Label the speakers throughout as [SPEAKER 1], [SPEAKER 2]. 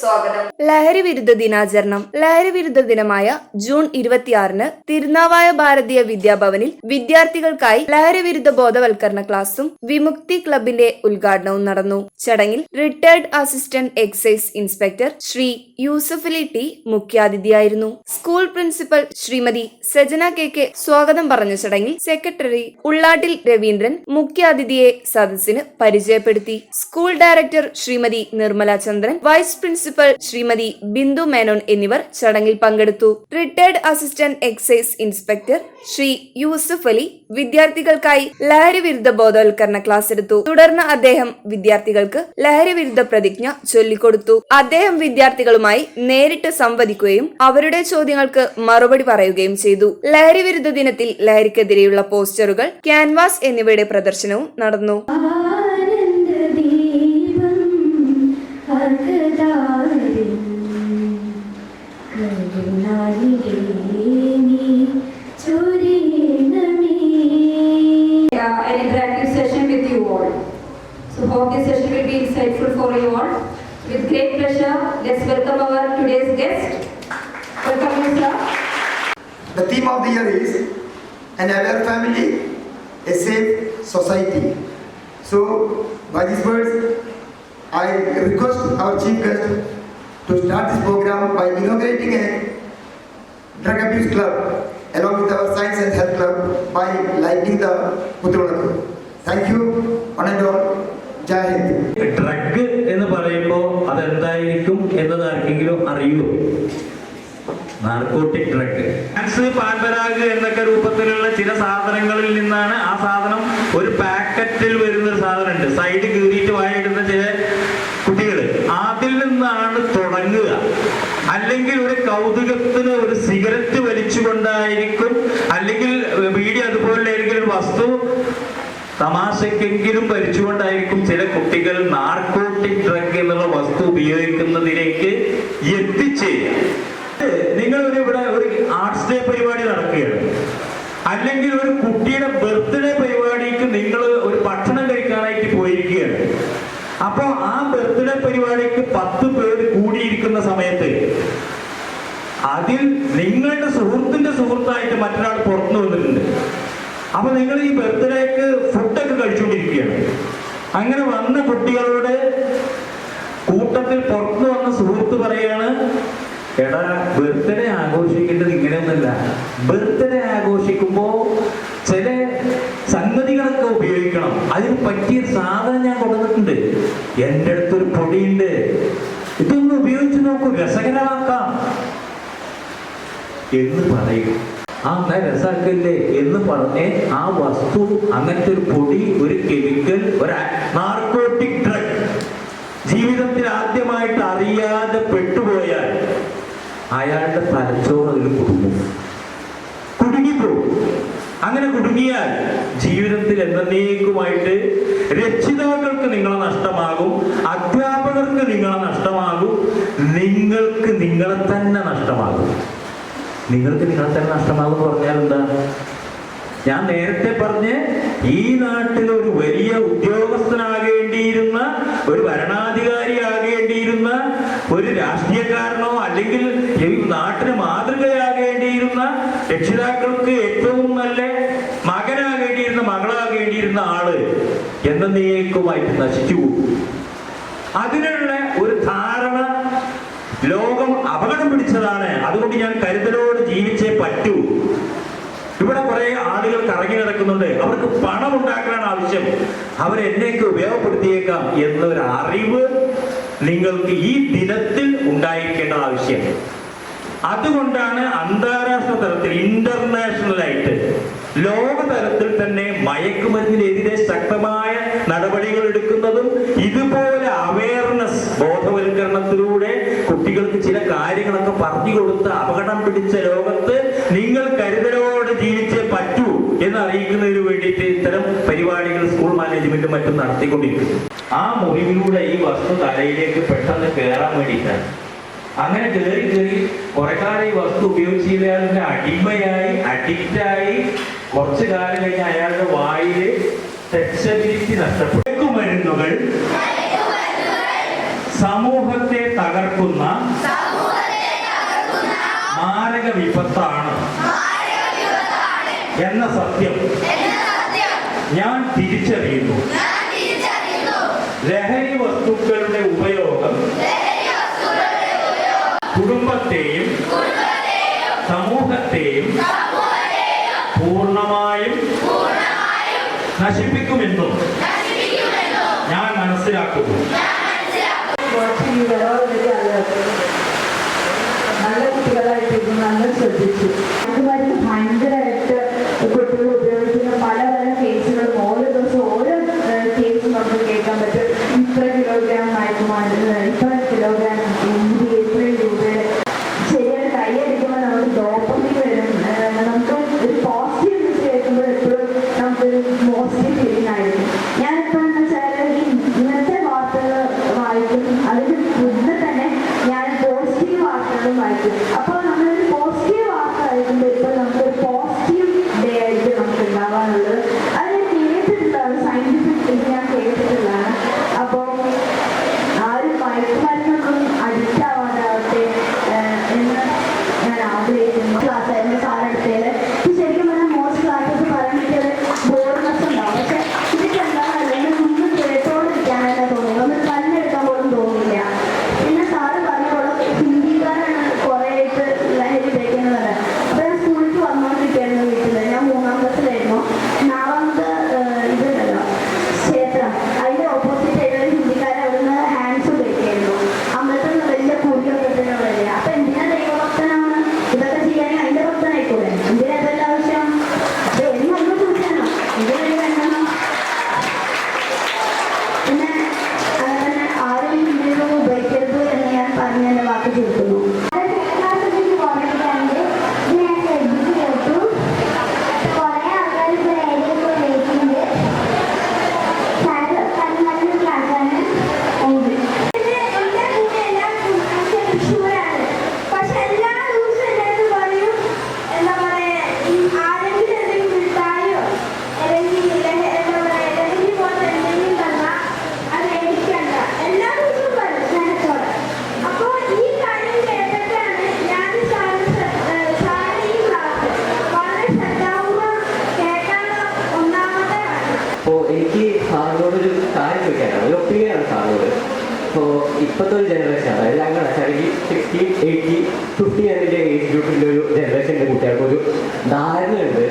[SPEAKER 1] സ്വാഗതം.
[SPEAKER 2] ലഹരി വിരുദ്ധ ദിനാചരണം. ലഹരി വിരുദ്ധ ദിനമായ ജൂൺ ഇരുപത്തിയാറിന് തിരുനാവായ ഭാരതീയ വിദ്യാഭവനിൽ വിദ്യാർത്ഥികൾക്കായി ലഹരി വിരുദ്ധ ബോധവൽക്കരണ ക്ലാസും വിമുക്തി ക്ലബിന്റെ ഉദ്ഘാടനവും നടന്നു. ചടങ്ങിൽ retired assistant excise inspector Shri Yusufali T മുഖ്യാതിഥിയായിരുന്നു. School principal Shrimati Sajana K K സ്വാഗതം പറഞ്ഞ ചടങ്ങിൽ സെക്രട്ടറി ഉള്ളാട്ടിൽ രവീന്ദ്രൻ മുഖ്യാതിഥിയെ സദസ്സിന് പരിചയപ്പെടുത്തി. School director Shrimati Nirmala Chandran vice principal Shrimati Bindu Menon എന്നിവർ ചടങ്ങിൽ പങ്കെടുത്തു. Retired assistant excise inspector Shri Yusuf Ali വിദ്യാർത്ഥികൾക്കായി ലഹരി വിരുദ്ധ ബോധവൽക്കരണ ക്ലാസ് എടുത്തു. തുടർന്ന് അദ്ദേഹം വിദ്യാർത്ഥികൾക്ക് ലഹരി വിരുദ്ധ പ്രതിജ്ഞ ചൊല്ലിക്കൊടുത്തു. അദ്ദേഹം വിദ്യാർത്ഥികളുമായി നേരിട്ട് സംവദിക്കുകയും അവരുടെ ചോദ്യങ്ങൾക്ക് മറുപടി പറയുകയും ചെയ്തു. ലഹരി വിരുദ്ധ ദിനത്തിൽ ലഹരിക്കെതിരെയുള്ള പോസ്റ്ററുകൾ ക്യാൻവാസ് എന്നിവയുടെ പ്രദർശനവും നടന്നു.
[SPEAKER 3] So hope this session will be insightful for you all. With great pleasure, let's welcome our today's guest. Welcome, you, sir.
[SPEAKER 4] The theme of the year is an aware family, a safe society. So, by these words, I request our chief guest to start this program by inaugurating a drug abuse club along with our science and health club by lighting the Putrulakku. Thank you, one and all.
[SPEAKER 5] Drug എന്ന് പറയുമ്പോൾ അതെന്തായിരിക്കും എന്നത് ആർക്കെങ്കിലും അറിയോ? Narcotic drug. Drugs Pan Parag എന്നൊക്കെ രൂപത്തിലുള്ള ചില സാധനങ്ങളിൽ നിന്നാണ് ആ സാധനം ഒരു പാക്കറ്റിൽ വരുന്ന ഒരു സാധനമുണ്ട്. സൈഡ് കീറിയിട്ട് വായിടുന്ന ചില കുട്ടികൾ അതിൽ നിന്നാണ് തുടങ്ങുക. അല്ലെങ്കിൽ ഒരു കൗതുകത്തിന് ഒരു സിഗരറ്റ് വലിച്ചുകൊണ്ടായിരിക്കും അല്ലെങ്കിൽ വീഡിയോ അതുപോലെ ഏതെങ്കിലും ഒരു വസ്തു തമാശക്കെങ്കിലും ഭരിച്ചുകൊണ്ടായിരിക്കും ചില കുട്ടികൾ നാർക്കോട്ടിക് ഡ്രഗ് എന്നുള്ള വസ്തു ഉപയോഗിക്കുന്നതിലേക്ക് എത്തിച്ചേരുക. നിങ്ങൾ ഒരു ഇവിടെ ഒരു ആർട്സ് ഡേ പരിപാടി നടക്കുകയാണ്. അല്ലെങ്കിൽ ഒരു കുട്ടിയുടെ ബർത്ത്ഡേ പരിപാടിക്ക് നിങ്ങൾ ഒരു ഭക്ഷണം കഴിക്കാനായിട്ട് പോയിരിക്കുകയാണ്. അപ്പോൾ ആ ബർത്ത്ഡേ പരിപാടിക്ക് പത്ത് പേര് കൂടിയിരിക്കുന്ന സമയത്ത് അതിൽ നിങ്ങളുടെ സുഹൃത്തിന്റെ സുഹൃത്തായിട്ട് മറ്റൊരാൾ പുറത്തു വന്നിട്ടുണ്ട് അപ്പൊ നിങ്ങൾ ഈ ബർത്ത്ഡേക്ക് ഫുഡൊക്കെ കഴിച്ചുകൊണ്ടിരിക്കുകയാണ് അങ്ങനെ വന്ന കുട്ടികളുടെ കൂട്ടത്തിൽ പുറത്തു വന്ന സുഹൃത്ത് പറയാണ് എടാ ബർത്ത്ഡേ ആഘോഷിക്കേണ്ടത് ഇങ്ങനെയൊന്നല്ല. ബർത്ത്ഡേ ആഘോഷിക്കുമ്പോ ചില സംഗതികളൊക്കെ ഉപയോഗിക്കണം. അതിന് പറ്റിയ സാധനം ഞാൻ കൊടുത്തിട്ടുണ്ട് എന്റെ അടുത്തൊരു പൊടിയുണ്ട്. ഇതൊന്ന് ഉപയോഗിച്ച് നോക്കൂ. രസകരമാക്കാം. എന്ന് പറയും. ആ എന്നാ രസാക്കല്ലേ എന്ന് പറഞ്ഞ് ആ വസ്തു അങ്ങനത്തെ ഒരു പൊടി ഒരു കെമിക്കൽ ഒരു നാർക്കോട്ടിക് ഡ്രഗ് ജീവിതത്തിൽ ആദ്യമായിട്ട് അറിയാതെ പെട്ടുപോയാൽ അയാളുടെ തലച്ചോറ് അതിൽ കുടുങ്ങും. കുടുങ്ങിപ്പോകും. അങ്ങനെ കുടുങ്ങിയാൽ ജീവിതത്തിൽ എന്നേക്കുമായിട്ട് രക്ഷിതാക്കൾക്ക് നിങ്ങളെ നഷ്ടമാകും അധ്യാപകർക്ക് നിങ്ങളെ നഷ്ടമാകും നിങ്ങൾക്ക് നിങ്ങളെ തന്നെ നഷ്ടമാകും. നിങ്ങൾക്ക് നിങ്ങൾ തന്നെ നഷ്ടമാകുമെന്ന് പറഞ്ഞാൽ എന്താ? ഞാൻ നേരത്തെ പറഞ്ഞ് ഈ നാട്ടിൽ ഒരു വലിയ ഉദ്യോഗസ്ഥനാകേണ്ടിയിരുന്ന ഒരു ഭരണാധികാരി ഭരണാധികാരിയാകേണ്ടിയിരുന്ന ഒരു രാഷ്ട്രീയക്കാരനോ അല്ലെങ്കിൽ ഈ നാട്ടിന് മാതൃകയാകേണ്ടിയിരുന്ന രക്ഷിതാക്കൾക്ക് ഏറ്റവും നല്ല മകനാകേണ്ടിയിരുന്ന മകളാകേണ്ടിയിരുന്ന ആൾ എന്നേക്കുമായിട്ട് നശിച്ചു പോകും. അതിനുള്ള ഒരു ധാരണ ലോകം അപകടം പിടിച്ചതാണ്. അതുകൊണ്ട് ഞാൻ കരുതലോട് ജീവിച്ചേ പറ്റൂ. ഇവിടെ കുറെ ആളുകൾ കറങ്ങി നടക്കുന്നുണ്ട്. അവർക്ക് പണം ഉണ്ടാക്കാനാണ് ആവശ്യം. അവരെന്നേക്ക് ഉപയോഗപ്പെടുത്തിയേക്കാം എന്നൊരു അറിവ് നിങ്ങൾക്ക് ഈ ദിനത്തിൽ ഉണ്ടായിരിക്കേണ്ട ആവശ്യം. അതുകൊണ്ടാണ് അന്താരാഷ്ട്ര തലത്തിൽ ഇന്റർനാഷണൽ ആയിട്ട് ലോകതലത്തിൽ തന്നെ മയക്കുമരുന്നിനെതിരെ ശക്തമായ നടപടികൾ എടുക്കുന്നതും ഇതുപോലെ ബോധവൽക്കരണത്തിലൂടെ കുട്ടികൾക്ക് ചില കാര്യങ്ങളൊക്കെ പറഞ്ഞു കൊടുത്ത് അപകടം പിടിച്ച ലോകത്ത് നിങ്ങൾ കരുതലോടെ ജീവിച്ചേ പറ്റൂ എന്ന് അറിയിക്കുന്നതിന് വേണ്ടിയിട്ട് ഇത്തരം പരിപാടികൾ സ്കൂൾ മാനേജ്മെന്റും മറ്റും നടത്തിക്കൊണ്ടിരിക്കുന്നു. ആ മുറിവിലൂടെ ഈ വസ്തു തലയിലേക്ക് പെട്ടെന്ന് കയറാൻ വേണ്ടിയിട്ടാണ്. അങ്ങനെ കയറി കയറി കുറെ കാലം ഈ വസ്തു ഉപയോഗിച്ച് അയാളുടെ അടിമയായി അഡിക്റ്റായി കുറച്ചു കാലം കഴിഞ്ഞ് അയാളുടെ വായിൽ സെക്സബിലിറ്റി നഷ്ടപ്പെട്ടു. മരുന്നുകൾ തകർക്കുന്ന മാരക വിപത്താണ് എന്ന സത്യം ഞാൻ തിരിച്ചറിയുന്നു. ലഹരി വസ്തുക്കളുടെ ഉപയോഗം കുടുംബത്തെയും സമൂഹത്തെയും പൂർണമായും നശിപ്പിക്കുമെന്നും ഞാൻ മനസ്സിലാക്കുന്നു.
[SPEAKER 6] നല്ല കുട്ടികളായിട്ടിരുന്നു നല്ല ശ്രദ്ധിച്ചു. അതുമായിട്ട് ഭയങ്കരമായിട്ട്
[SPEAKER 7] കാര്യം
[SPEAKER 8] ചോദിക്കാനാണ്. ഒരു ഒപ്പീനിയനാണ് സാറിനോട് ഇപ്പോൾ ഇപ്പോഴത്തെ ഒരു ജനറേഷൻ അതായത് ഞങ്ങൾ അല്ലെങ്കിൽ സിക്സ്റ്റി എയ്റ്റി ഫിഫ്റ്റി അതിന്റെ ഏജ് ഗ്രൂപ്പിന്റെ ഒരു ജനറേഷന്റെ കുട്ടികൾക്ക് ഒരു ധാരണയുണ്ട്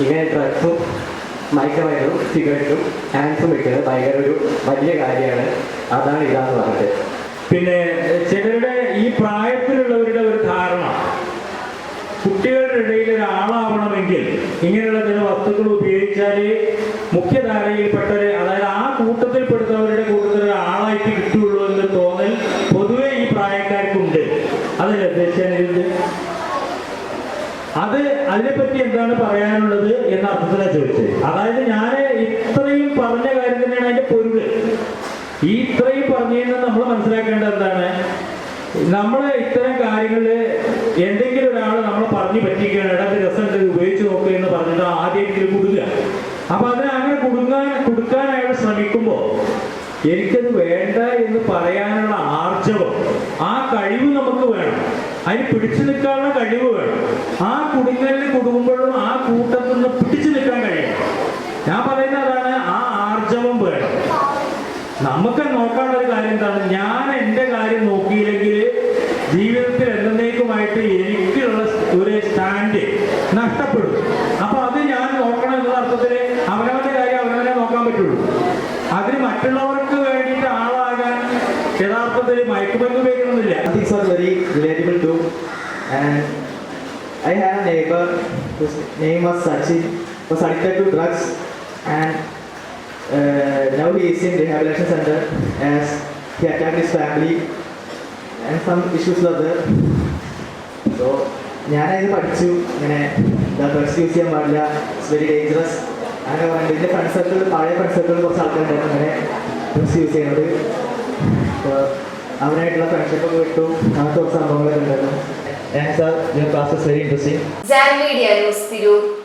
[SPEAKER 8] ഇങ്ങനെ ഡ്രഗ്സും മയക്കമരുന്നും സിഗരറ്റും ഹാൻഡ്സും വെക്കുന്നത് ഭയങ്കര ഒരു വലിയ കാര്യമാണ് അതാണ് ഇതാന്ന് പറഞ്ഞത്
[SPEAKER 5] പിന്നെ ചിലരുടെ ഈ പ്രായത്തിലുള്ളവരുടെ ഒരു ധാരണ കുട്ടികളുടെ ഇടയിൽ ഒരാളാവണമെങ്കിൽ ഇങ്ങനെയുള്ള ചില വസ്തുക്കൾ ഉപയോഗിച്ചാലേ മുഖ്യധാരയിൽപ്പെട്ടവരെ അതായത് ആ അത് അതിനെപ്പറ്റി എന്താണ് പറയാനുള്ളത് എന്ന അർത്ഥത്തിലാണ് ചോദിച്ചത്. അതായത് ഞാൻ ഇത്രയും പറഞ്ഞ കാര്യം തന്നെയാണ് അതിന്റെ പൊരുൾ ഈ ഇത്രയും പറഞ്ഞതിന് നമ്മൾ മനസ്സിലാക്കേണ്ടത് എന്താണ്? നമ്മൾ ഇത്തരം കാര്യങ്ങളിൽ എന്തെങ്കിലും ഒരാൾ നമ്മൾ പറഞ്ഞു പറ്റിക്കുകയാണ് ഇടത്ത് രസം ഉപയോഗിച്ച് നോക്കുക എന്ന് പറഞ്ഞിട്ട് ആദ്യമായിട്ട് കൊടുക്കുക അപ്പൊ അതിനെ അങ്ങനെ കൊടുക്കാൻ അയാൾ ശ്രമിക്കുമ്പോൾ എനിക്കത് വേണ്ട എന്ന് പറയാനുള്ള ആർജവം ആ കഴിവ് നമുക്ക് വേണം അതിന് പിടിച്ചു നിൽക്കാനുള്ള കഴിവ് വേണം. ആ കുടുങ്ങലിൽ കുടുങ്ങുമ്പോഴും ആ കൂട്ടത്തിൽ നിന്ന് പിടിച്ചു നിൽക്കാൻ കഴിയണം. ഞാൻ പറയുന്ന അതാണ് ആ ആർജവം വേണം. നമുക്ക് നോക്കാനുള്ള ഒരു കാര്യം എന്താണ്? ഞാൻ എന്റെ കാര്യം നോക്കിയില്ലെങ്കിൽ ജീവിതത്തിൽ എന്നേക്കുമായിട്ട് എനിക്കുള്ള ഒരു സ്റ്റാൻഡ് നഷ്ടപ്പെടും അപ്പൊ അത് ഞാൻ നോക്കണം എന്നുള്ള അർത്ഥത്തിൽ അവനവന്റെ കാര്യം അവനവനെ നോക്കാൻ പറ്റുള്ളൂ അതിന് മറ്റുള്ളവർക്ക് വേണ്ടിയിട്ട് ആളാകാൻ യഥാർത്ഥത്തിൽ മയക്കുമരുന്ന് ഉപയോഗിക്കണമെന്നില്ല
[SPEAKER 8] relatable too. And I had a neighbor whose name was Sachin, was addicted to drugs, and uh, now he is in rehabilitation center as he attacked his family, and some issues were there. So ഞാനത് പഠിച്ചു ഇങ്ങനെ drugs use ചെയ്യാൻ പാടില്ല it's very dangerous അങ്ങനെ പറഞ്ഞിട്ട് എന്റെ friend circle പഴയ friend circle കുറച്ച് ആൾക്കാരുണ്ടായിരുന്നു അങ്ങനെ ഡ്രഗ്സ് യൂസ് ചെയ്യുന്നത് അവരായിട്ടുള്ള ഫ്രണ്ട്ഷിപ്പ് ഒക്കെ കിട്ടും. അങ്ങനത്തെ സംഭവങ്ങളൊക്കെ ഉണ്ടായിരുന്നു സാർ ക്ലാസ് വെരി ഇൻട്രസ്റ്റിംഗ്